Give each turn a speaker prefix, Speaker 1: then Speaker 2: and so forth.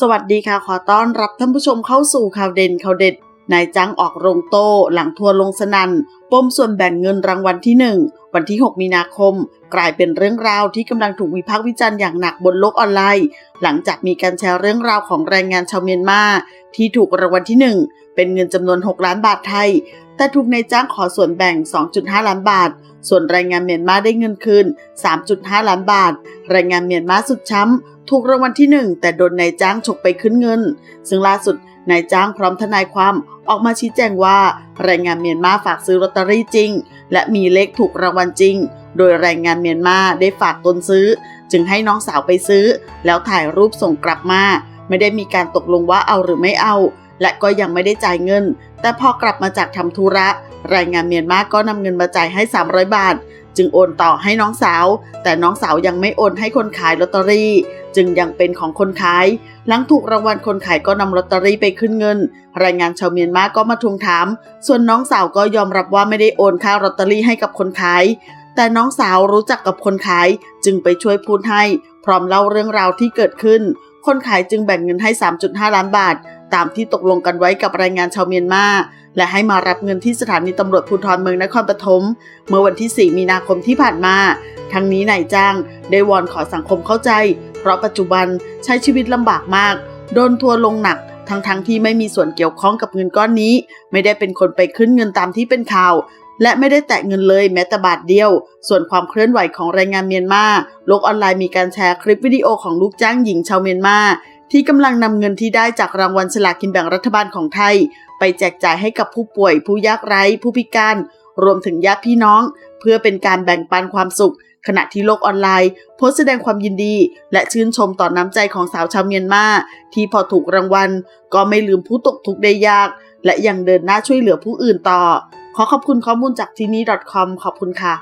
Speaker 1: สวัสดีค่ะ ขอต้อนรับท่านผู้ชมเข้าสู่ข่าวเด่นข่าวเด็ด นายจ้างออกโรงโต้หลังทัวร์ลงสนันปมส่วนแบ่งเงินรางวัลที่ 1 วันที่ 6 มีนาคม กลายเป็นเรื่องราวที่กำลังถูกวิพากษ์วิจารณ์อย่างหนักบนโลกออนไลน์ หลังจากมีการแชร์เรื่องราวของแรงงานชาวเมียนมาที่ถูกรางวัลที่ 1 เป็นเงินจำนวน 6 ล้านบาทไทย แต่ถูกนายจ้างขอส่วนแบ่ง 2.5 ล้านบาท ส่วนแรงงานเมียนมาได้เงินคืน 3.5 ล้านบาท แรงงานเมียนมาสุดช้ำ ถูกรางวัลที่1แต่โดนนายจ้างฉกไปขึ้นเงิน ซึ่งล่าสุดนายจ้างพร้อมทนายความออกมาชี้แจงว่าแรงงานเมียนมาฝากซื้อลอตเตอรี่จริง และมีเลขถูกรางวัลจริง โดยแรงงานเมียนมาได้ฝากตนซื้อ จึงให้น้องสาวไปซื้อ แล้วถ่ายรูปส่งกลับมา ไม่ได้มีการตกลงว่าเอาหรือไม่เอา และก็ยังไม่ได้จ่ายเงิน แต่พอกลับมาจากทำธุระ แรงงานเมียนมาก็นำเงินมาจ่ายให้ 300 บาท จึงโอนต่อให้น้องสาว แต่น้องสาวยังไม่โอนให้คนขายลอตเตอรี่ จึงยังเป็นของคนขาย หลังถูกรางวัลคนขายก็นำลอตเตอรี่ไปขึ้นเงิน แรงงานชาวเมียนมาก็มาทวงถาม ส่วนน้องสาวก็ยอมรับว่าไม่ได้โอนค่าลอตเตอรี่ให้กับคนขาย แต่น้องสาวรู้จักกับคนขาย จึงไปช่วยพูดให้ พร้อมเล่าเรื่องราวที่เกิดขึ้นคนขายจึงแบ่งเงินให้ 3.5 ล้านบาท ตามที่ตกลงกันไว้กับแรงงานชาวเมียนมาและให้มารับเงินที่สถานีตำรวจภูธรเมืองนครปฐมเมื่อวันที่ 4 มีนาคมที่ผ่านมา ทั้งนี้นายจ้างได้วอนขอสังคมเข้าใจ เพราะปัจจุบันใช้ชีวิตลำบากมาก โดนทัวลงหนัก ทั้งๆทที่ไม่มีส่วนเกี่ยวข้องกับเงินก้อนนี้ ไม่ได้เป็นคนไปขึ้นเงินตามที่เป็นข่าว และไม่ได้แตะเงินเลยแม้แต่บาทเดียว ส่วนความเคลื่อนไหวของแรงงานเมียนมาโลกออนไลน์มีการแชร์คลิปวิดีโอของลูกจ้างหญิงชาวเมียนมา ที่กำลังนำเงินที่ได้จากรางวัลสลากกินแบ่งรัฐบาลของไทย ไปแจกจ่ายให้กับผู้ป่วย ผู้ยากไร้ ผู้พิการ รวมถึงญาติพี่น้อง เพื่อเป็นการแบ่งปันความสุข ขณะที่โลกออนไลน์ โพสต์แสดงความยินดี และชื่นชมต่อน้ำใจของสาวชาวเมียนมาที่พอถูกรางวัล ก็ไม่ลืมผู้ตกทุกข์ได้ยาก และยังเดินหน้าช่วยเหลือผู้อื่นต่อ ขอขอบคุณข้อมูลจากที่นี่ .com ขอบคุณค่ะ